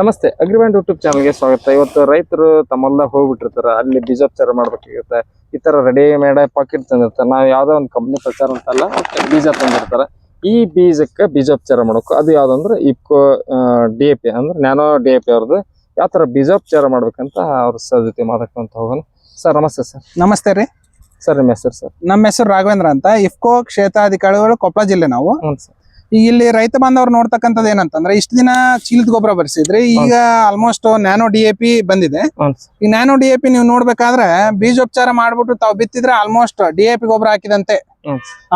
ನಮಸ್ತೆ ಅಗ್ರಿಬ್ಯಾಂಡ್ ಯೂಟ್ಯೂಬ್ ಚಾನಲ್ಗೆ ಸ್ವಾಗತ. ಇವತ್ತು ರೈತರು ತಮ್ಮೆಲ್ಲ ಹೋಗ್ಬಿಟ್ಟಿರ್ತಾರ ಅಲ್ಲಿ ಬೀಜೋಪಚಾರ ಮಾಡ್ಬೇಕಾಗಿರುತ್ತೆ. ಈ ಥರ ರೆಡಿ ಮೇಡ ಪಾಕೆಟ್ ತಂದಿರ್ತಾರೆ. ನಾವು ಯಾವುದೋ ಒಂದು ಕಂಪ್ನಿ ಪ್ರಚಾರ ಅಂತಲ್ಲ ಬೀಜ ತಂದಿರ್ತಾರೆ. ಈ ಬೀಜಕ್ಕೆ ಬೀಜೋಪಚಾರ ಮಾಡೋಕು ಅದು ಯಾವ್ದಂದ್ರೆ ಇಪ್ಕೋ ಡಿ ಎ ಪಿ ಅಂದ್ರೆ ನ್ಯಾನೋ ಡಿ ಎ ಪಿ ಅವ್ರದ್ದು ಯಾವ ತರ ಬೀಜೋಪಚಾರ ಮಾಡ್ಬೇಕಂತ ಅವ್ರ ಸರ್ ಜೊತೆ ಮಾತಾಡ್ಕೊಂತ ಹೋಗೋಣ. ಸರ್ ನಮಸ್ತೆ ಸರ್. ನಮಸ್ತೆ ರೀ. ಸರ್ ನಿಮ್ಮ ಹೆಸರು ಸರ್? ನಮ್ಮ ಹೆಸರು ರಾಘವೇಂದ್ರ ಅಂತ. ಇಫ್ಕೋ ಕ್ಷೇತ್ರಾಧಿಕಾರಿಗಳು ಕೊಪ್ಪಳ ಜಿಲ್ಲೆ ನಾವು. ಹ್ಞೂ ಸರ್. ಇಲ್ಲಿ ರೈತ ಬಾಂಧವ್ರು ನೋಡ್ತಕ್ಕಂಥದ್ದು ಏನಂತಂದ್ರೆ ಇಷ್ಟ ದಿನ ಚೀಲದ ಗೊಬ್ಬರ ಬರ್ಸಿದ್ರೆ. ಈಗ almost nano D A P ಬಂದಿದೆ. ಈ ನ್ಯಾನೋ ಡಿ ಎ ಪಿ ನೀವು ನೋಡ್ಬೇಕಾದ್ರೆ ಬೀಜೋಪಚಾರ ಮಾಡ್ಬಿಟ್ಟು ತಾವು ಬಿತ್ತಿದ್ರೆ ಆಲ್ಮೋಸ್ಟ್ ಡಿ ಎ ಪಿ ಗೊಬ್ಬರ ಹಾಕಿದಂತೆ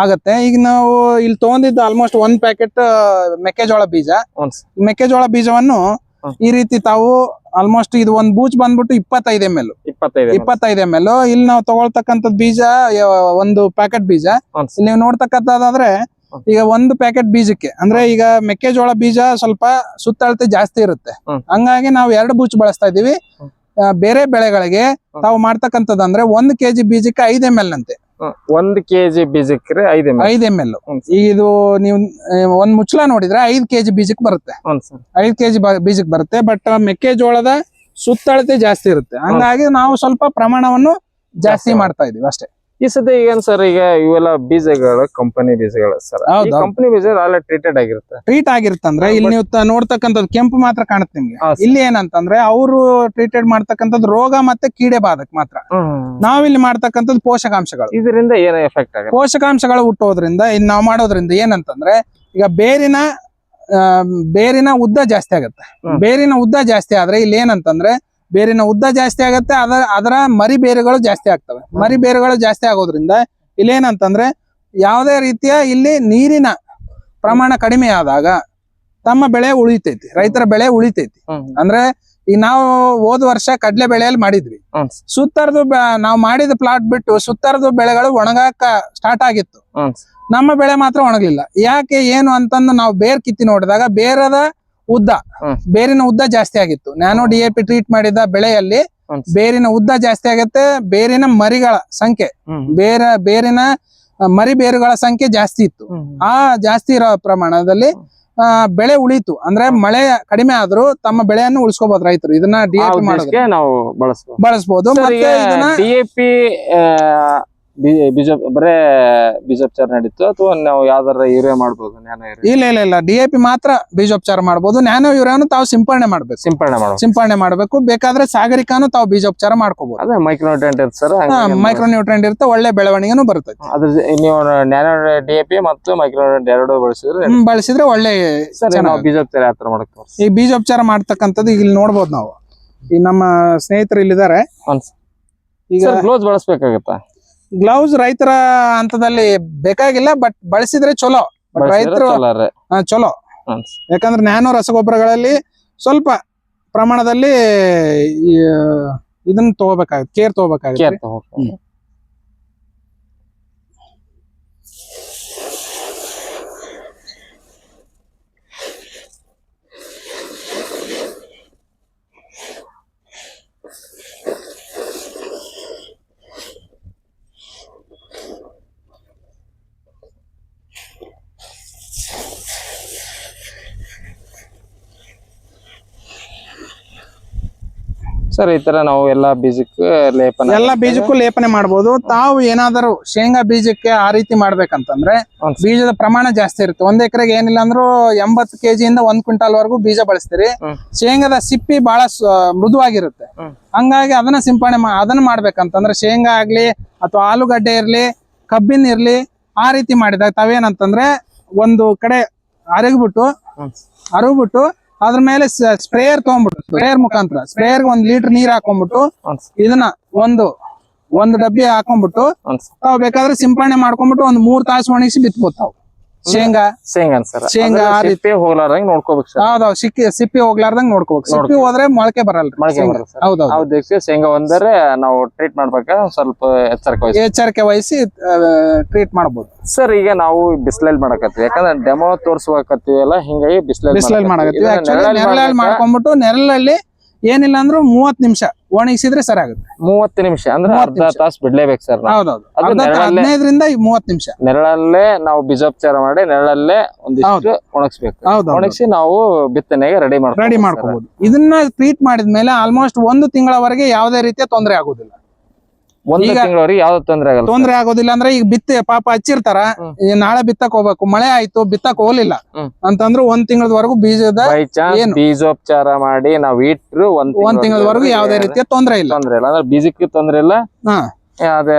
ಆಗತ್ತೆ. ಈಗ ನಾವು ಇಲ್ಲಿ ತಗೊಂಡಿದ್ದು ಆಲ್ಮೋಸ್ಟ್ ಒಂದ್ ಪ್ಯಾಕೆಟ್ ಮೆಕ್ಕೆಜೋಳ ಬೀಜ. ಮೆಕ್ಕೆಜೋಳ ಬೀಜವನ್ನು ಈ ರೀತಿ ತಾವು ಆಲ್ಮೋಸ್ಟ್ ಇದು ಒಂದ್ ಬೂಚ್ ಬಂದ್ಬಿಟ್ಟು ಇಪ್ಪತ್ತೈದು ಎಂ ಎಲ್ ಇಪ್ಪತ್ತೈದು ಇಪ್ಪತ್ತೈದು ಎಂ ಎಲ್ ಇಲ್ಲಿ ನಾವು ತಗೊಳ್ತಕ್ಕಂಥದ್ ಬೀಜ ಒಂದು ಪ್ಯಾಕೆಟ್ ಬೀಜ. ಇಲ್ಲಿ ನೀವು ನೋಡ್ತಕ್ಕಂಥದ್ದಾದ್ರೆ. ಈಗ ಒಂದು ಪ್ಯಾಕೆಟ್ ಬೀಜಕ್ಕೆ ಅಂದ್ರೆ ಈಗ ಮೆಕ್ಕೆಜೋಳ ಬೀಜ ಸ್ವಲ್ಪ ಸುತ್ತಳತೆ ಜಾಸ್ತಿ ಇರುತ್ತೆ. ಹಂಗಾಗಿ ನಾವು ಎರಡು ಬೂಚ್ ಬಳಸ್ತಾ ಇದೀವಿ ಬೇರೆ ಬೆಳೆಗಳಿಗೆ ತಾವು ಮಾಡ್ತಕ್ಕಂಥದ್ದಂದ್ರೆ ಒಂದ್ ಕೆಜಿ ಬೀಜಕ್ಕೆ ಐದ್ ಎಂ ಎಲ್ ಅಂತೆ. ಒಂದ್ ಕೆಜಿ ಬೀಜಕ್ಕೆ ಐದು ಎಂ ಎಲ್ ಇದು ನೀವು ಒಂದ್ ಮುಚ್ಚಳ ನೋಡಿದ್ರೆ ಐದ್ ಕೆಜಿ ಬೀಜಕ್ಕೆ ಬರುತ್ತೆ. ಐದ್ ಕೆಜಿ ಬೀಜಕ್ಕೆ ಬರುತ್ತೆ ಬಟ್ ಮೆಕ್ಕೆಜೋಳದ ಸುತ್ತಳತೆ ಜಾಸ್ತಿ ಇರುತ್ತೆ. ಹಂಗಾಗಿ ನಾವು ಸ್ವಲ್ಪ ಪ್ರಮಾಣವನ್ನು ಜಾಸ್ತಿ ಜಾಸ್ತಿ. ಮಾಡ್ತಾ ಇದೀವಿ ಅಷ್ಟೇ. ಈ ಸದ್ಯ ಏನ್ ಸರ್ ಈಗ ಇವೆಲ್ಲ ಬೀಜಗಳು ಕಂಪನಿ ಬೀಜಗಳು ಸರ್ ಹೌದು, ಕಂಪನಿ ಬೀಜ ಟ್ರೀಟೆಡ್ ಆಗಿರುತ್ತೆ. ಟ್ರೀಟ್ ಆಗಿರುತ್ತಂದ್ರೆ ಇಲ್ಲಿ ನೀವು ತ- ನೋಡ್ತಕ್ಕಂಥದ್ದು ಕೆಂಪು ಮಾತ್ರ ಕಾಣುತ್ತೆ ನಿಮ್ಗೆ. ಹಾ. ಇಲ್ಲಿ ಏನಂತಂದ್ರೆ ಅವರು ಟ್ರೀಟೆಡ್ ಮಾಡ್ತಕ್ಕಂಥದ್ದು ರೋಗ ಮತ್ತೆ ಕೀಡೆ ಬಾಧಕ್ ಮಾತ್ರ. ನಾವಿಲ್ಲಿ ಮಾಡ್ತಕ್ಕಂಥದ್ದು ಪೋಷಕಾಂಶಗಳು. ಇದರಿಂದ ಏನ ಎಫೆಕ್ಟ್ ಆಗುತ್ತೆ? ಪೋಷಕಾಂಶಗಳು ಹುಟ್ಟೋದ್ರಿಂದ ಇನ್ ನಾವು ಮಾಡೋದ್ರಿಂದ ಏನಂತಂದ್ರೆ ಈಗ ಬೇರಿನ ಆ, ಬೇರಿನ ಉದ್ದ ಜಾಸ್ತಿ ಆಗುತ್ತೆ. ಹ್ಮ್. ಬೇರಿನ ಉದ್ದ ಜಾಸ್ತಿ ಆದ್ರೆ ಇಲ್ಲಿ ಏನಂತಂದ್ರೆ ಬೇರಿನ ಉದ್ದ ಜಾಸ್ತಿ ಆಗತ್ತೆ ಅದ ಅದರ ಮರಿ ಬೇರುಗಳು ಜಾಸ್ತಿ ಆಗ್ತವೆ. ಮರಿ ಬೇರುಗಳು ಜಾಸ್ತಿ ಆಗೋದ್ರಿಂದ ಇಲ್ಲಿ ಏನಂತಂದ್ರೆ ಯಾವುದೇ ರೀತಿಯ ಇಲ್ಲಿ ನೀರಿನ ಪ್ರಮಾಣ ಕಡಿಮೆ ಆದಾಗ ತಮ್ಮ ಬೆಳೆ ಉಳಿತೈತಿ ರೈತರ ಬೆಳೆ ಉಳಿತೈತಿ. ಅಂದ್ರೆ ಈ ನಾವು ಹೋದ ವರ್ಷ ಕಡ್ಲೆ ಬೆಳೆಯಲ್ಲಿ ಮಾಡಿದ್ವಿ. ಸುತ್ತರದು ನಾವು ಮಾಡಿದ ಪ್ಲಾಟ್ ಬಿಟ್ಟು ಸುತ್ತರದು ಬೆಳೆಗಳು ಒಣಗಾಕ ಸ್ಟಾರ್ಟ್ ಆಗಿತ್ತು. ನಮ್ಮ ಬೆಳೆ ಮಾತ್ರ ಒಣಗಲಿಲ್ಲ. ಯಾಕೆ ಏನು ಅಂತಂದು ನಾವು ಬೇರ್ ಕಿತ್ತಿ ನೋಡಿದಾಗ ಬೇರದ ಉದ್ದ. ಬೇರಿನ ಉದ್ದ ಜಾಸ್ತಿ ಆಗಿತ್ತು. Nano D A P treat ಮಾಡಿದ ಬೆಳೆಯಲ್ಲಿ. ಬೇರಿನ ಉದ್ದ ಜಾಸ್ತಿ ಆಗತ್ತೆ ಬೇರಿನ ಮರಿಗಳ ಸಂಖ್ಯೆ. ಬೇರೆ ಬೇರ ಬೇರಿನ ಮರಿ ಬೇರುಗಳ ಸಂಖ್ಯೆ ಜಾಸ್ತಿ ಇತ್ತು. ಆ ಜಾಸ್ತಿ ಇರೋ ಪ್ರಮಾಣದಲ್ಲಿ ಆ, ಬೆಳೆ ಉಳಿತು. ಅಂದ್ರೆ ಮಳೆ ಕಡಿಮೆ ಆದ್ರೂ ತಮ್ಮ ಬೆಳೆಯನ್ನು ಉಳಿಸ್ಕೋಬಹುದು ರೈತರು. ಇದನ್ನ ಡಿ ಆ ಎ ಪಿ ಮಾಡೋದು ನಾವು ಬಳಸ್ಬೋದು. ಬಳಸಬಹುದು ಮತ್ತೆ ಇದನ್ನ ಡಿ ಎ ಪಿ ಬೀಜ ಬರೇ ಬೀಜೋಪಚಾರ ನಡೀತು ಅಥವಾ ನಾವು ಯಾವ್ದಾರ ಯೂರಿಯಾ ಮಾಡ್ಬೋದು ನ್ಯಾನೋ ಯೂರಿಯಾ? ಇಲ್ಲ ಇಲ್ಲ ಇಲ್ಲ. ಡಿ ಎ ಪಿ ಮಾತ್ರ ಬೀಜೋಪಚಾರ ಮಾಡಬಹುದು ನ್ಯಾನೋ ಯೂರಿಯಾನು ತಾವು ಸಿಂಪರಣೆ ಮಾಡ್ಬೇಕು. ಸಿಂಪರಣೆ ಮಾಡ್ಬೋದು ಸಿಂಪರಣೆ ಮಾಡಬೇಕು. ಬೇಕಾದ್ರೆ ಸಾಗರಿಕಾನು ತಾವು ಬೀಜೋಪಚಾರ ಮಾಡ್ಕೋಬಹುದು ಅದೇ ಮೈಕ್ರೋನ್ಯೂಟ್ರೆಂಟ್ ಇರುತ್ತೆ ಸರ್ ಮೈಕ್ರೋನ್ಯೂಟ್ರೆಂಟ್ ಇರುತ್ತೆ ಒಳ್ಳೆ ಬೆಳವಣಿಗೆನೂ ಬರ್ತೈತಿ. ಅದ್ರ ನೀವು ನ್ಯಾನೋ ಡಿ ಎ ಪಿ ಮತ್ತು ಮೈಕ್ರೋನ್ಯೂಟ್ರೆಂಟ್ ಎರಡು ಬಳಸಿದ್ರೆ ಬಳಸಿದ್ರೆ ಒಳ್ಳೆ ಸರ್ ನಾವು. ಬೀಜೋಪಚಾರ ಯಾವ ತರ ಮಾಡಕ್ ಈ ಬೀಜೋಪಚಾರ ಮಾಡ್ತಕ್ಕಂಥದ್ದು ಇಲ್ಲಿ ನೋಡ್ಬೋದು ನಾವು. ಈ ನಮ್ಮ ಸ್ನೇಹಿತರು ಇಲ್ಲಿದ್ದಾರೆ. ಈಗ ಗ್ಲೋಸ್ ಬಳಸ್ಬೇಕಾಗತ್ತಾ? ಗ್ಲೌಸ್ ರೈತರ ಹಂತದಲ್ಲಿ ಬೇಕಾಗಿಲ್ಲ ಬಟ್ ಬಳಸಿದ್ರೆ ಚಲೋ. ರೈತರು ಚಲೋ ಯಾಕಂದ್ರೆ ನ್ಯಾನೋ ರಸಗೊಬ್ಬರಗಳಲ್ಲಿ ಸ್ವಲ್ಪ ಪ್ರಮಾಣದಲ್ಲಿ ಇದನ್ನ ತಗೋಬೇಕಾಗುತ್ತೆ ಕೇರ್ ತಗೋಬೇಕಾಗುತ್ತೆ ಸರ್ ಈ ತರ ನಾವು ಎಲ್ಲಾ ಬೀಜಕ್ಕೆ ಲೇಪನ ಎಲ್ಲ ಬೀಜಕ್ಕೂ ಲೇಪನೆ ಮಾಡಬಹುದು ತಾವು ಏನಾದರೂ ಶೇಂಗಾ ಬೀಜಕ್ಕೆ ಆ ರೀತಿ ಮಾಡ್ಬೇಕಂತಂದ್ರೆ. ಬೀಜದ ಪ್ರಮಾಣ ಜಾಸ್ತಿ ಇರುತ್ತೆ ಒಂದ್ ಎಕರೆಗೆ ಏನಿಲ್ಲ ಅಂದ್ರೂ ಎಂಬತ್ತು ಇಂದ ಒಂದ್ ಕ್ವಿಂಟಾಲ್ ವರೆಗೂ ಬೀಜ ಬಳಸ್ತೀರಿ ಶೇಂಗಾದ ಸಿಪ್ಪಿ ಬಹಳ ಮೃದುವಾಗಿರುತ್ತೆ. ಹಂಗಾಗಿ ಅದನ್ನ ಸಿಂಪಡಣೆ ಅದನ್ನ ಮಾಡ್ಬೇಕಂತಂದ್ರೆ ಶೇಂಗಾ ಆಗ್ಲಿ ಅಥವಾ ಆಲೂಗಡ್ಡೆ ಇರ್ಲಿ ಕಬ್ಬಿನ ಇರ್ಲಿ ಆ ರೀತಿ ಮಾಡಿದಾಗ ತಾವೇನಂತಂದ್ರೆ ಒಂದು ಕಡೆ ಅರಗ್ಬಿಟ್ಟು. ಅರಗ್ಬಿಟ್ಟು ಅದ್ರ ಮೇಲೆ ಸ್ಪ್ರೇಯರ್ ತಗೊಂಡ್ಬಿಟ್ಟು ಸ್ಪ್ರೇಯರ್ ಮುಖಾಂತರ ಸ್ಪ್ರೇಯರ್ ಒಂದ್ ಲೀಟರ್ ನೀರ್ ಹಾಕೊಂಡ್ಬಿಟ್ಟು. ಇದನ್ನ ಒಂದು ಒಂದು ಡಬ್ಬಿ ಹಾಕೊಂಡ್ಬಿಟ್ಟು. ತಾವ್ ಬೇಕಾದ್ರೆ ಸಿಂಪಡಣೆ ಮಾಡ್ಕೊಂಡ್ಬಿಟ್ಟು ಒಂದ್ ಮೂರ್ ತಾಸು ಒಣಗಿಸಿ ಬಿತ್ಬೋದು ತಾವು ಶೇಂಗಾ? ಶೇಂಗಾ ಸರ್ ಶೇಂಗಾ ಆ ರೀತಿ- ಸಿಪ್ಪೆ ಹೋಗ್ಲಾರ್ದಂಗ್ ನೋಡ್ಕೋಬೇಕು ಸರ್. ಹೌದೌದು ಸಿಕ್ಕಿ ಸಿಪ್ಪಿ ಹೋಗ್ಲಾರ್ದಂಗ್ ನೋಡ್ಕೋಬೇಕು. ಸಿಪ್ಪಿ ಹೋದ್ರೆ ಮೊಳಕೆ ಬರಲ್ಲ ಮೊಳಕೆ ಬರಲ್ಲ ಸರ್. ಹೌದೌದು ಹೌದು. ಶೇಂಗಾ ಒಂದರೆ ನಾವು ಟ್ರೀಟ್ ಮಾಡ್ಬೇಕ ಸ್ವಲ್ಪ ಎಚ್ಚರಿಕೆ ವಹಿಸಿ. ಎಚ್ಚರಿಕೆ ವಹಿಸಿ ಟ್ರೀಟ್ ಮಾಡ್ಬೋದು. ಸರ್ ಈಗ ನಾವು ಬಿಸಿಲಲ್ಲಿ ಮಾಡಕತ್ತೀವಿ. ಯಾಕಂದ್ರೆ ಡೆಮೋ ತೋರ್ಸ್ಬೇಕತ್ತೀವಲ್ಲ ಹಿಂಗಾಗಿ ಬಿಸಿಲಲ್ಲಿ ಬಿಸಿಲಲ್ಲಿ ಮಾಡಕತ್ತೀವಿ. ನೆರಳಲ್ಲಿ ಮಾಡ್ಕೊಂಡ್ಬಿಟ್ಟು ನೆರಳಲ್ಲಿ ಏನಿಲ್ಲ ಅಂದ್ರೂ ಮೂವತ್ ನಿಮಿಷ ಒಣಗಿಸಿದ್ರೆ ಸರಿ ಆಗುತ್ತೆ ಮೂವತ್ತು ನಿಮಿಷ ಅಂದ್ರೆ ಅರ್ಧ. ತಾಸು ಬಿಡ್ಲೇಬೇಕು ಸರ್ ಹೌದೌದು. ಹದಿನೈದರಿಂದ ಮೂವತ್ತು ನಿಮಿಷ. ನೆರಳಲ್ಲೇ ನಾವು ಬೀಜೋಪಚಾರ ಮಾಡಿ ನೆರಳಲ್ಲೇ ಒಂದಿಷ್ಟು ಒಣಗಿಸ್ಬೇಕು. ಒಣಗಿಸಿ ನಾವು ಬಿತ್ತನೆಗೆ ರೆಡಿ ಮಾಡಿ ರೆಡಿ ಮಾಡ್ಕೋಬಹುದು ಇದನ್ನ ಟ್ರೀಟ್ ಮಾಡಿದ್ಮೇಲೆ ಆಲ್ಮೋಸ್ಟ್ ಒಂದು ತಿಂಗಳವರೆಗೆ ಯಾವುದೇ ರೀತಿಯ ತೊಂದರೆ ಆಗೋದಿಲ್ಲ ಒಂದು ಈಗ- ತಿಂಗಳವರೆಗೆ ಯಾವ್ದು ತೊಂದ್ರೆ ಆಗಲ್ಲ ತೊಂದ್ರೆ ಆಗೋದಿಲ್ಲ ಅಂದ್ರೆ ಈಗ ಬಿತ್ತೆ ಪಾಪ ಹಚ್ಚಿರ್ತಾರ ಈ ನಾಳೆ ಬಿತ್ತಕ್ ಹೋಗ್ಬೇಕು ಮಳೆ ಆಯ್ತು ಬಿತ್ತಕ್ ಹೋಗ್ಲಿಲ್ಲ. ಹ್ಮ್. ಅಂತಂದ್ರೆ ಒಂದ್ ತಿಂಗಳವರೆಗೂ ಬೀಜದ ಬೈ ಚಾನ್ಸ್ ಏನು? ಬೀಜೋಪಚಾರ ಮಾಡಿ ನಾವ್ ಇಟ್ರು ಒಂದ್ ಒಂದ್ ಯಾವ್ದೇ ಯಾವುದೇ ರೀತಿಯ ತೊಂದ್ರೆ ಇಲ್ಲ. ತೊಂದ್ರೆ ಇಲ್ಲ. ಅಂದ್ರೆ ಬೀಜಕ್ಕೆ ತೊಂದ್ರೆ ಇಲ್ಲ. ಹಾ. ಅದೇ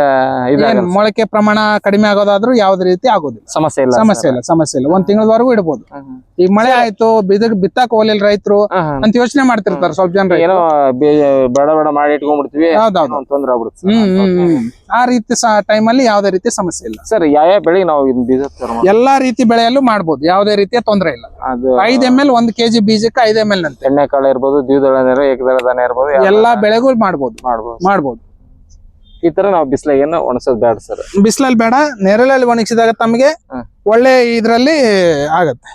ಏನ್ ಇದಾಗಲ್ಲ ಮೊಳಕೆ ಪ್ರಮಾಣ ಕಡಿಮೆ ಆಗೋದಾದ್ರೂ ಯಾವ್ದು ರೀತಿ ಆಗೋದಿಲ್ಲ. ಸಮಸ್ಯೆ ಇಲ್ಲ ಸಮಸ್ಯೆ ಇಲ್ಲ ಸಮಸ್ಯೆ ಇಲ್ಲ. ಒಂದ್ ತಿಂಗಳವರೆಗೂ ಇಡಬಹುದು ಈಗ ಮಳೆ ಆಯ್ತು ಬಿದಕ್ ಬಿತ್ತಾಕ್ ಹೋಗ್ಲಿಲ್ಲ ರೈತರು. ಅಂತ ಯೋಚನೆ ಮಾಡ್ತಿರ್ತಾರೆ ಸ್ವಲ್ಪ ಜನ ಏನೋ ಬೇಡ ಬೇಡ ಮಾಡಿ ಇಟ್ಕೊಂಡ್ಬಿಡ್ತೀವಿ. ತೊಂದ್ರೆ ಆಗ್ಬಿಡುತ್ತೆ ಹ್ಮ್ ಆ ರೀತಿ ಟೈಮ್ ಅಲ್ಲಿ ಯಾವ್ದೇ ರೀತಿ ಸಮಸ್ಯೆ ಇಲ್ಲ. ಸರ್ ಯಾವ ಬೆಳೆ ನಾವು ಬೀಜ ಎಲ್ಲಾ ರೀತಿ ಬೆಳೆಯಲ್ಲೂ ಮಾಡಬಹುದು ಯಾವುದೇ ರೀತಿಯ ತೊಂದರೆ ಇಲ್ಲ. ಐದ್ ಎಂ ಎಲ್ ಒಂದ್ ಕೆಜಿ ಬೀಜಕ್ಕೆ ಐದ್ ಎಂ ಎಲ್ ಅಂತ ಎಣ್ಣೆ ಕಾಳು ಇರ್ಬೋದು ದ್ವಿದಳ ಏಕದಳ ಧಾನ್ಯ ಇರ್ಬೋದು ಎಲ್ಲಾ ಬೆಳೆಗೂ ಮಾಡ್ಬೋದು. ಮಾಡಬಹುದು ಮಾಡ್ಬೋದು. ಈ ತರ ನಾವು ಬಿಸಿಲಾಗೇನು ಒಣಸೋದ್ ಬೇಡ ಸರ್. ಬಿಸಿಲಲ್ಲಿ ಬೇಡ ನೆರಳಲ್ಲಿ ಒಣಗಿಸಿದಾಗ ತಮಗೆ. ಒಳ್ಳೆ ಇದ್ರಲ್ಲಿ ಆಗತ್ತೆ.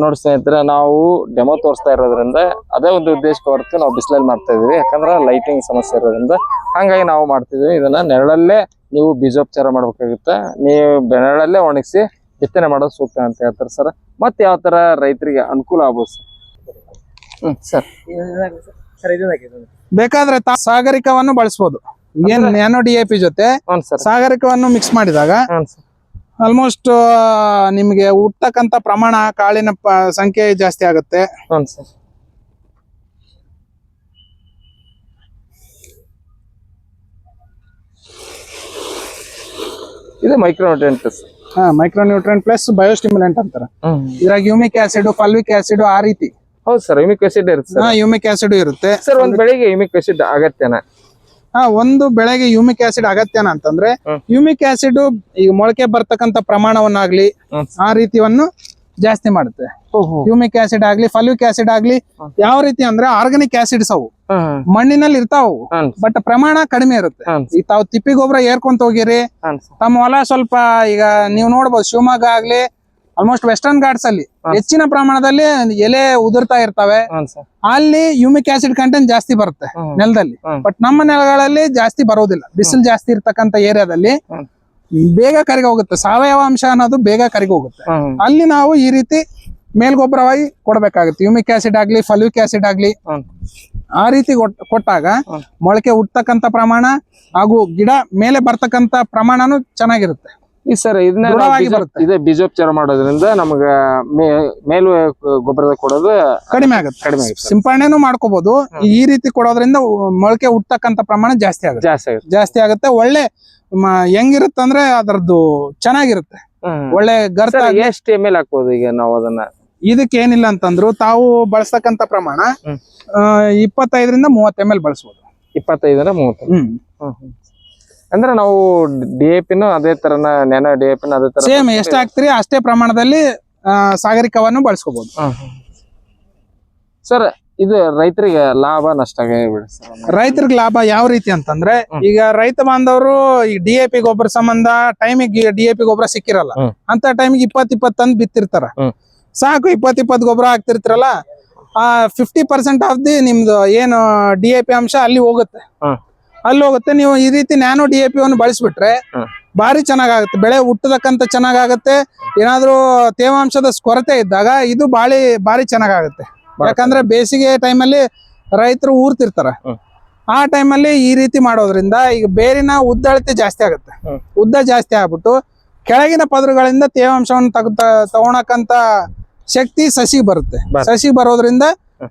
ನೋಡಿ ಸ್ನೇಹಿತರೆ ನಾವು ಡೆಮೋ ತೋರಿಸ್ತಾ ಇರೋದ್ರಿಂದ ಅದೇ ಒಂದು ಉದ್ದೇಶಕ್ಕೆ ಹೊರತು ನಾವು ಬಿಸಿಲಲ್ಲಿ ಮಾಡ್ತಾ ಇದೀವಿ ಯಾಕಂದ್ರೆ ಲೈಟಿಂಗ್ ಸಮಸ್ಯೆ ಇರೋದ್ರಿಂದ ಹಂಗಾಗಿ ನಾವು ಮಾಡ್ತಿದ್ವಿ ಇದನ್ನ ನೆರಳಲ್ಲೇ ನೀವು ಬೀಜೋಪಚಾರ ಮಾಡ್ಬೇಕಾಗುತ್ತೆ. ನೀವು ನೆರಳಲ್ಲೇ ಒಣಗಿಸಿ ಬಿತ್ತನೆ ಮಾಡೋದು ಸೂಕ್ತ ಅಂತ ಹೇಳ್ತಾರೆ ಸರ್. ಮತ್ತೆ ಯಾವ ತರ ರೈತರಿಗೆ ಅನುಕೂಲ ಆಗ್ಬೋದು ಸರ್? ಹ್ಮ್ ಸರ್. ಬೇಕಾದ್ರೆ ತಾ- ಸಾಗರಿಕವನ್ನು ಬಳಸ್ಬೋದು. ಏನ್ ನ್ಯಾನೋ ಡಿ ಎ ಪಿ ಜೊತೆ ಸಾಗರಿಕವನ್ನು ಮಿಕ್ಸ್ ಮಾಡಿದಾಗ ಆಲ್ಮೋಸ್ಟ್ ನಿಮಗೆ ಹುಟ್ಟಕಂತ ಪ್ರಮಾಣ ಕಾಳಿನ ಸಂಖ್ಯೆ ಜಾಸ್ತಿ ಆಗುತ್ತೆ. ಇದು ಮೈಕ್ರೋನ್ಯೂಟ್ರೆಂಟ್ ಮೈಕ್ರೋನ್ಯೂಟ್ರೆಂಟ್ ಪ್ಲಸ್ ಬಯೋಸ್ಟಿಮ್ಯುಲೆಂಟ್ ಅಂತಾರೆ. ಇದ್ರಾಗ ಯುಮಿಕ್ ಆಸಿಡ್ ಫಲ್ವಿಕ್ ಆಸಿಡ್ ಆ ರೀತಿ. ಹೌದು ಸರ್ ಯುಮಿಕ್ ಆಸಿಡ್ ಇರುತ್ತೆ ಯುಮಿಕ್ ಆಸಿಡ್ ಇರುತ್ತೆ. ಸರ್ ಒಂದ್ ಬೆಳಿಗ್ಗೆ ಯುಮಿಕ್ ಆಸಿಡ್ ಅಗತ್ಯನ ಹಾ ಒಂದು ಬೆಳೆಗೆ ಯುಮಿಕ್ ಆಸಿಡ್ ಅಗತ್ಯನ ಅಂತಂದ್ರೆ. ಯುಮಿಕ್ ಆಸಿಡ್ ಈಗ ಮೊಳಕೆ ಬರ್ತಕ್ಕಂತ ಪ್ರಮಾಣವನ್ನಾಗ್ಲಿ. ಆ ರೀತಿಯನ್ನು ಜಾಸ್ತಿ ಮಾಡುತ್ತೆ. ಹ್ಯೂಮಿಕ್ ಆಸಿಡ್ ಆಗ್ಲಿ ಫಲ್ಯೂಕ್ ಆಸಿಡ್ ಆಗ್ಲಿ ಯಾವ ರೀತಿ ಅಂದ್ರೆ ಆರ್ಗಾನಿಕ್ ಆಸಿಡ್ಸ್ ಅವು. ಮಣ್ಣಿನಲ್ಲಿ ಇರ್ತಾವು. ಬಟ್ ಪ್ರಮಾಣ ಕಡಿಮೆ ಇರುತ್ತೆ. ಈ ಈಗ ತಾವು ತಿಪ್ಪಿ ಗೊಬ್ಬರ ಏರ್ಕೊಂತ ಹೋಗಿರಿ. ತಮ್ಮ ಹೊಲ ಸ್ವಲ್ಪ ಈಗ ನೀವು ನೋಡ್ಬೋದು ಶಿವಮೊಗ್ಗ ಆಗ್ಲಿ ಆಲ್ಮೋಸ್ಟ್ ವೆಸ್ಟರ್ನ್ ಘಾಟ್ಸ್ ಅಲ್ಲಿ. ಹೆಚ್ಚಿನ ಪ್ರಮಾಣದಲ್ಲಿ ಎಲೆ ಉದುರ್ತಾ ಇರ್ತವೆ. ಅಲ್ಲಿ ಯುಮಿಕ್ ಆಸಿಡ್ ಕಂಟೆಂಟ್ ಜಾಸ್ತಿ ಬರುತ್ತೆ ನೆಲದಲ್ಲಿ. ಬಟ್ ನಮ್ಮ ನೆಲಗಳಲ್ಲಿ ಜಾಸ್ತಿ ಬರೋದಿಲ್ಲ. ಬಿಸಿಲು ಜಾಸ್ತಿ ಇರ್ತಕ್ಕಂತ ಏರಿಯಾದಲ್ಲಿ ಬೇಗ ಕರಿಗೆ ಹೋಗುತ್ತೆ. ಸಾವಯವ ಅಂಶ ಅನ್ನೋದು ಬೇಗ ಕರಿಗೆ ಹೋಗುತ್ತೆ. ಅಲ್ಲಿ ನಾವು ಈ ರೀತಿ ಮೇಲ್ಗೊಬ್ಬರವಾಗಿ ಕೊಡಬೇಕಾಗುತ್ತೆ. ಯುಮಿಕ್ ಆಸಿಡ್ ಆಗ್ಲಿ ಫಲ್ವಿಕ್ ಆಸಿಡ್ ಆಗ್ಲಿ. ಆ ರೀತಿ ಕೊಟ್- ಕೊಟ್ಟಾಗ ಮೊಳಕೆ ಹುಟ್ಟತಕ್ಕಂತ ಪ್ರಮಾಣ ಹಾಗೂ ಗಿಡ ಮೇಲೆ ಬರ್ತಕ್ಕಂತ ಪ್ರಮಾಣನು ಚೆನ್ನಾಗಿರುತ್ತೆ. ಈ ಸರ್ ಇದನ್ನ. ಇದೇ ಬೀಜೋಪಚಾರ ಮಾಡೋದ್ರಿಂದ ನಮಗ ಮೇಲ್ ಗೊಬ್ಬರದ ಕೊಡೋದು ಕಡಿಮೆ ಆಗುತ್ತೆ. ಕಡಿಮೆ ಆಗುತ್ತೆ. ಸಿಂಪರಣೆನೂ ಮಾಡ್ಕೋಬಹುದು ಈ ರೀತಿ ಕೊಡೋದ್ರಿಂದ ಮೊಳಕೆ ಹುಟ್ಟತಕ್ಕಂತ ಪ್ರಮಾಣ ಜಾಸ್ತಿ ಆಗುತ್ತೆ. ಜಾಸ್ತಿ ಆಗುತ್ತೆ. ಜಾಸ್ತಿ ಆಗುತ್ತೆ. ಒಳ್ಳೆ ಹೆಂಗಿರುತ್ತಂದ್ರೆ ಅದರದ್ದು ಚೆನ್ನಾಗಿರುತ್ತೆ. ಒಳ್ಳೆ ಗರ್ತ ಎಷ್ಟು ಎಂ ಎಲ್ ಹಾಕ್ಬೋದು ಈಗ ನಾವು ಅದನ್ನ? ಇದಕ್ಕೆ ಏನಿಲ್ಲ ಅಂತಂದ್ರು ತಾವು ಬಳಸ್ತಕ್ಕಂತ ಪ್ರಮಾಣ ಇಪ್ಪತ್ತೈದರಿಂದ ಮೂವತ್ತು ಎಂ ಎಲ್ ಬಳಸ್ಬೋದು. ಇಪ್ಪತ್ತೈದರ ಮೂವತ್ತು. ಹ್ಮ್. ಹ್ಮ್ ಹ್ಮ್. ಅಂದ್ರೆ ನಾವು ಡಿ ಎ ಪಿನು ಅದೇ ತರನ ನ್ಯಾನೋ ಡಿ ಎ ಪಿನ ಅದೇ ತರ ಸೇಮ್ ಎಷ್ಟು ಹಾಕ್ತೀರಿ ಅಷ್ಟೇ ಪ್ರಮಾಣದಲ್ಲಿ ಆ, ಸಾಗರಿಕವನ್ನು ಬಳಸ್ಕೋಬಹುದು ಸರ್ ಇದು ರೈತರಿಗೆ ಲಾಭ ನಷ್ಟ ಬಿಡಿ ಸರ್. ರೈತರಿಗೆ ಲಾಭ ಯಾವ ರೀತಿ ಅಂತಂದ್ರೆ ಈಗ ರೈತ ಬಾಂಧವರು ಈ ಡಿ ಎ ಪಿ ಗೊಬ್ಬರ ಸಂಬಂಧ ಟೈಮಿಗೆ ಡಿ ಎ ಪಿ ಗೊಬ್ಬರ ಸಿಕ್ಕಿರಲ್ಲ. ಹ್ಮ್. ಅಂತ ಟೈಮಿಗೆ ಇಪ್ಪತ್ ಇಪ್ಪತ್ ತಂದ್ ಬಿತ್ತಿರ್ತಾರ. ಹ್ಮ್. ಸಾಕು ಇಪ್ಪತ್ ಇಪ್ಪತ್ ಗೊಬ್ಬರ ಹಾಕ್ತಿರ್ತಾರಲ್ಲ ಆ ಫಿಫ್ಟಿ ಪರ್ಸೆಂಟ್ ಆಫ್ ದಿ ನಿಮ್ದು ಏನು ಡಿ ಎ ಪಿ ಅಂಶ ಅಲ್ಲಿ ಹೋಗುತ್ತೆ. ಹ್ಮ್. ಅಲ್ಲಿ ಹೋಗುತ್ತೆ. ನೀವು ಈ ರೀತಿ ನ್ಯಾನೋ ಡಿ ಎ ಪಿ ಅನ್ನು ಬಳಸ್ಬಿಟ್ರೆ ಬಾರಿ ಭಾರಿ ಚೆನ್ನಾಗಾಗುತ್ತೆ. ಬೆಳೆ ಹುಟ್ಟದಕ್ಕಂತ ಚೆನ್ನಾಗಾಗುತ್ತೆ. ಏನಾದ್ರೂ ತೇವಾಂಶದ ಕೊರತೆ ಇದ್ದಾಗ ಇದು ಬಾಳಿ ಬಾರಿ ಚೆನ್ನಾಗಾಗುತ್ತೆ. ಯಾಕಂದ್ರೆ ಬೇಸಿಗೆ ಟೈಮಲ್ಲಿ ರೈತರು ಊರ್ತಿರ್ತಾರೆ. ಆ ಟೈಮಲ್ಲಿ ಈ ರೀತಿ ಮಾಡೋದ್ರಿಂದ ಈಗ ಬೇರಿನ ಉದ್ದಳತೆ ಜಾಸ್ತಿ ಆಗುತ್ತೆ. ಉದ್ದ ಜಾಸ್ತಿ ಆಗ್ಬಿಟ್ಟು ಕೆಳಗಿನ ಪದರುಗಳಿಂದ ತೇವಾಂಶವನ್ನು ತಗ ತಗೊಳಕಂತ ಶಕ್ತಿ ಸಸಿ ಬರುತ್ತೆ. ಬರುತ್ತೆ. ಸಸಿ ಬರೋದ್ರಿಂದ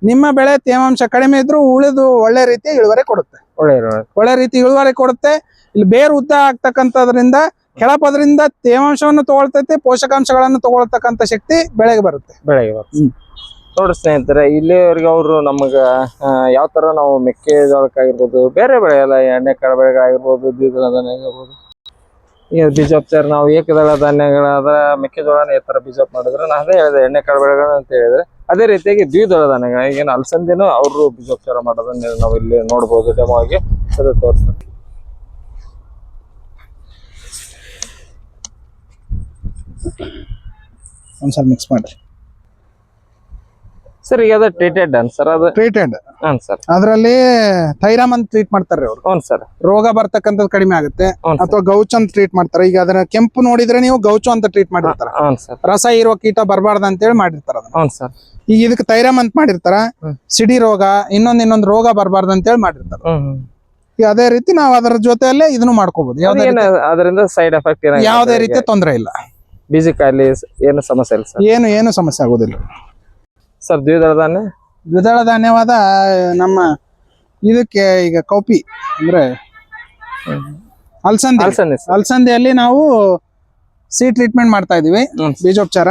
ನಿಮ್ಮ ಬೆಳೆ ತೇವಾಂಶ ಕಡಿಮೆ ಇದ್ರೂ ಉಳಿದು ಒಳ್ಳೆ ರೀತಿ ಇಳುವರಿ ಕೊಡುತ್ತೆ. ಒಳ್ಳೆ. ಒಳ್ಳೆ ರೀತಿ ಇಳುವರಿ ಕೊಡುತ್ತೆ. ಇಲ್ಲಿ ಬೇರು ಉದ್ದ ಆಗ್ತಕ್ಕಂಥದ್ರಿಂದ ಕೆಳಪದ್ರಿಂದ ತೇವಾಂಶವನ್ನು ತಗೊಳ್ತೈತಿ ಪೋಷಕಾಂಶಗಳನ್ನು ತಗೊಳ್ತಕ್ಕಂಥ ಶಕ್ತಿ ಬೆಳೆಗೆ ಬರುತ್ತೆ. ಬೆಳೆಗೆ ಬರುತ್ತೆ. ನೋಡ್ರಿ ನೋಡಿ ಸ್ನೇಹಿತರೆ ಇಲ್ಲಿವರೆಗೆ ಅವರು ನಮಗ ಯಾವ ತರ ನಾವು ಮೆಕ್ಕೆಜೋಳಕ್ಕಾಗಿರ್ಬೋದು ಬೇರೆ ಬೆಳೆ ಎಲ್ಲ ಎಣ್ಣೆ ಕಾಳು ಬೆಳೆಗಾಗಿರ್ಬೋದು ದ್ವಿದಳ ಧಾನ್ಯ ಆಗಿರ್ಬೋದು ಈಗ ಬೀಜೋಪಚಾರ ನಾವು ಏಕದಳ ಧಾನ್ಯಗಳಾದ ಮೆಕ್ಕೆಜೋಳನ ಈ ತರ ಬೀಜೋಪ್ ಮಾಡಿದ್ರೆ, ನಾ ಅದೇ ಹೇಳಿದೆ, ಎಣ್ಣೆ ಕಾಳು ಬೆಳೆಗಳು ಅಂತ ಹೇಳಿದ್ರೆ. ಅದೇ ರೀತಿಯಾಗಿ ದ್ವಿದಳ ಧಾನ್ಯಗಳು ಈಗೇನು ಅಲಸಂದಿನೂ ಅವರು ಬೀಜೋಪಚಾರ ಮಾಡೋದನ್ನ ನಾವು ಇಲ್ಲಿ ನೋಡ್ಬೋದು ಡೆಮೋ ಆಗಿ ಅದು ತೋರಿಸ್ತಾರೆ ಒಂದ್ಸಲ ಮಿಕ್ಸ್ ಮಾಡ್ರಿ. ಸರ್ ಈಗ ಅದು ಟ್ರೀಟೆಡ್ ಅನ್ ಸರ್ ಅದು? ಟ್ರೀಟೆಡ್ ಹ್ಞೂ ಸರ್ ಅದರಲ್ಲಿ ಥೈರಾಮ್ ಅಂತ ಟ್ರೀಟ್ ಮಾಡ್ತಾರೆ ಅವರು. ಹ್ಞೂ ಸರ್ ರೋಗ ಬರ್ತಕ್ಕಂಥದ್ದು ಕಡಿಮೆ ಆಗುತ್ತೆ. ಅಥವಾ ಗೌಚ್ ಅಂತ ಟ್ರೀಟ್ ಮಾಡ್ತಾರೆ. ಈಗ ಅದರ ಕೆಂಪು ನೋಡಿದ್ರೆ ನೀವು ಗೌಚು ಅಂತ ಟ್ರೀಟ್ ಮಾಡಿರ್ತಾರ. ಹ್ಞೂ ಸರ್ ರಸ ಇರುವ ಕೀಟ ಬರಬಾರ್ದು ಅಂತೇಳಿ ಮಾಡಿರ್ತಾರ ಅದನ್ನ. ಹ್ಞೂ ಸರ್ ಈಗ ಇದಕ್ಕೆ ಥೈರಾಮ್ ಅಂತ ಮಾಡಿರ್ತಾರ. ಸಿಡಿ ರೋಗ ಇನ್ನೊಂದ್ ಇನ್ನೊಂದ್ ರೋಗ ಬರಬಾರ್ದು ಅಂತೇಳಿ ಮಾಡಿರ್ತಾರ. ಈಗ ಅದೇ ರೀತಿ ನಾವು ಅದರ ಜೊತೆಯಲ್ಲೇ ಇದನ್ನು ಮಾಡ್ಕೋಬಹುದು ಯಾವ್ದೇ ಅದರಿಂದ ಸೈಡ್ ಎಫೆಕ್ಟ್ ರೀತಿ- ಯಾವುದೇ ರೀತಿಯ ತೊಂದರೆ ಇಲ್ಲ. ಬೀಜ ಕಾಯಿಲೆ ಏನು ಸಮಸ್ಯೆ ಇಲ್ಲ ಸರ್ ಏನು ಏನು ಸಮಸ್ಯೆ ಆಗೋದಿಲ್ಲ. ಸರ್ ದ್ವಿದಳ ಧಾನ್ಯ? ದ್ವಿದಳ ಧಾನ್ಯವಾದ ನಮ್ಮ ಇದಕ್ಕೆ ಈಗ ಕೌಪಿ ಅಂದ್ರೆ ಅಲ್ಸಂದಿ. ಅಲ್ಸಂದಿ ಸರ್. ಅಲ್ಸಂದಿಯಲ್ಲಿ ನಾವು ಸಿ ಟ್ರೀಟ್ಮೆಂಟ್ ಮಾಡ್ತಾ ಇದೀವಿ ಬೀಜೋಪಚಾರ.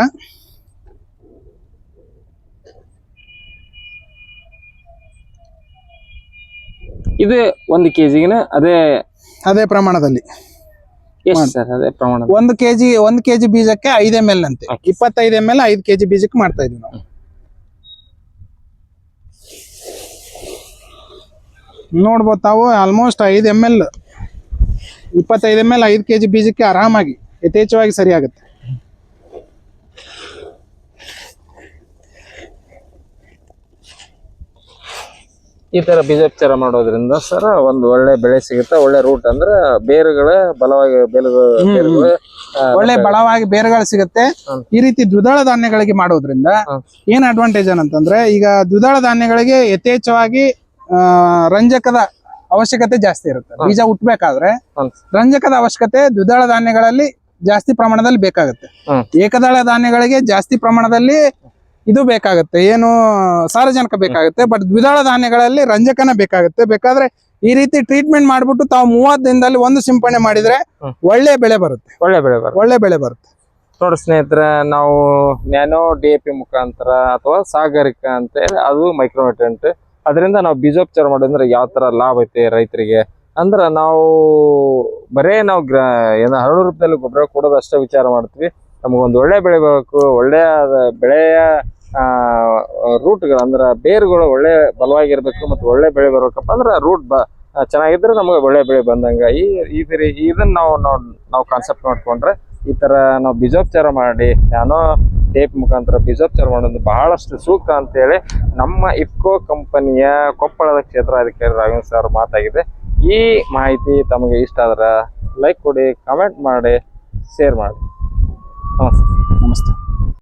ಇದು ಒಂದು ಕೆಜಿಗಿನ ಅದೇ ಅದೇ ಪ್ರಮಾಣದಲ್ಲಿ. ಎಷ್ಟು ಸರ್ ಅದೇ ಪ್ರಮಾಣ ಒಂದು ಕೆಜಿ ಒಂದು ಕೆಜಿ ಬೀಜಕ್ಕೆ ಐದು ಎಂ ಎಲ್ ಅಂತೆ. ಇಪ್ಪತ್ತೈದು ಎಂ ಎಲ್ ಐದು ಕೆಜಿ ಬೀಜಕ್ಕೆ ಮಾಡ್ತಾ ಇದೀವಿ ನಾವು. ನೋಡ್ಬೋದು ತಾವು ಆಲ್ಮೋಸ್ಟ್ ಐದು ಎಂ ಎಲ್ ಇಪ್ಪತ್ತೈದು ಎಂ ಎಲ್ ಐದು ಕೆಜಿ ಬೀಜಕ್ಕೆ ಆರಾಮಾಗಿ ಯಥೇಚ್ಛವಾಗಿ ಸರಿ ಆಗುತ್ತೆ ಈ ತರ ಬೀಜೋಪಚಾರ ಮಾಡೋದ್ರಿಂದ ಸರ್ ಒಂದು ಒಳ್ಳೆ ಬೆಳೆ ಸಿಗುತ್ತೆ. ಒಳ್ಳೆ ರೂಟ್ ಅಂದ್ರೆ ಬೇರುಗಳ ಬಲವಾಗಿ ಬೇರುಗಳು ಒಳ್ಳೆ ಬಲವಾಗಿ ಬೇರುಗಳು ಸಿಗುತ್ತೆ. ಈ ರೀತಿ ದ್ವಿದಳ ಧಾನ್ಯಗಳಿಗೆ ಮಾಡೋದ್ರಿಂದ. ಏನ್ ಅಡ್ವಾಂಟೇಜ್ ಏನಂತಂದ್ರೆ ಈಗ ದ್ವಿದಳ ಧಾನ್ಯಗಳಿಗೆ ಯಥೇಚ್ಛವಾಗಿ ರಂಜಕದ ಅವಶ್ಯಕತೆ ಜಾಸ್ತಿ ಇರುತ್ತೆ. ಬೀಜ ಉಟ್ಬೇಕಾದ್ರೆ ರಂಜಕದ ಅವಶ್ಯಕತೆ ದ್ವಿದಳ ಧಾನ್ಯಗಳಲ್ಲಿ ಜಾಸ್ತಿ ಪ್ರಮಾಣದಲ್ಲಿ ಬೇಕಾಗುತ್ತೆ. ಏಕದಳ ಧಾನ್ಯಗಳಿಗೆ ಜಾಸ್ತಿ ಪ್ರಮಾಣದಲ್ಲಿ ಇದು ಬೇಕಾಗುತ್ತೆ. ಏನು ಸಾರಜನಕ ಬೇಕಾಗುತ್ತೆ ಬಟ್ ದ್ವಿದಳ ಧಾನ್ಯಗಳಲ್ಲಿ ರಂಜಕನ ಬೇಕಾಗುತ್ತೆ. ಬೇಕಾದ್ರೆ ಈ ರೀತಿ ಟ್ರೀಟ್ಮೆಂಟ್ ಮಾಡ್ಬಿಟ್ಟು ತಾವು ಮೂವತ್ತು ದಿನದಲ್ಲಿ ಒಂದು ಸಿಂಪಡಣೆ ಮಾಡಿದ್ರೆ ಒಳ್ಳೆ ಬೆಳೆ ಬರುತ್ತೆ. ಒಳ್ಳೆ ಬೆಳೆ ಬರುತ್ತೆ. ಒಳ್ಳೆ ಬೆಳೆ ಬರುತ್ತೆ. ನೋಡಿ ಸ್ನೇಹಿತರೆ ನಾವು ನ್ಯಾನೋ ಡಿ ಎ ಪಿ ಮುಖಾಂತರ ಅಥವಾ ಸಾಗರಿಕ ಅಂತ ಹೇಳಿ ಅದು ಮೈಕ್ರೋನ್ಯೂಟ್ರೆಂಟ್ ಅದರಿಂದ ನಾವು ಬೀಜೋಪಚಾರ ಮಾಡೋದಂದ್ರೆ ಯಾವ ತರ ಲಾಭ ಐತೆ ರೈತರಿಗೆ? ಅಂದ್ರೆ ನಾವು ಬರೇ ನಾವು ಗ್ರ, ಏನು ಹರಳು ರೂಪದಲ್ಲಿ ಗೊಬ್ಬರ ಕೊಡೋದು ಅಷ್ಟೇ ವಿಚಾರ ಮಾಡ್ತೀವಿ. ನಮಗೊಂದು ಒಳ್ಳೆ ಬೆಳೆ ಬೇಕು ಒಳ್ಳೆಯ ಬೆಳೆಯ ರೂಟ್ಗಳು ಅಂದ್ರೆ ಬೇರುಗಳು ಒಳ್ಳೆ ಬಲವಾಗಿರ್ಬೇಕು ಮತ್ತು ಒಳ್ಳೆ ಬೆಳೆ ಬರ್ಬೇಕಪ್ಪ ಅಂದ್ರೆ ರೂಟ್ ಬ ಚೆನ್ನಾಗಿದ್ರೆ ನಮಗೆ ಒಳ್ಳೆ ಬೆಳೆ ಬಂದಂಗೆ. ಈ ರೀ- ಇದನ್ನ ನಾವು ನಾವು ನಾವು ಕಾನ್ಸೆಪ್ಟ್ ನೋಡ್ಕೊಂಡ್ರೆ ಈ ಥರ ನಾವು ಬೀಜೋಪಚಾರ ಮಾಡಿ, ನಾನೋ ಟೇಪ್ ಮುಖಾಂತರ ಬೀಜೋಪಚಾರ ಮಾಡೋದು ಬಹಳಷ್ಟು ಸೂಕ್ತ ಅಂತೇಳಿ ನಮ್ಮ ಇಫ್ಕೋ ಕಂಪನಿಯ ಕೊಪ್ಪಳದ ಕ್ಷೇತ್ರಾಧಿಕಾರಿ ರಾಘವೇಂದ್ರ ಸರ್ ಮಾತಾಗಿದೆ. ಈ ಮಾಹಿತಿ ತಮಗೆ ಇಷ್ಟ ಆದ್ರೆ ಲೈಕ್ ಕೊಡಿ ಕಮೆಂಟ್ ಮಾಡಿ ಶೇರ್ ಮಾಡಿ. ನಮಸ್ತೆ.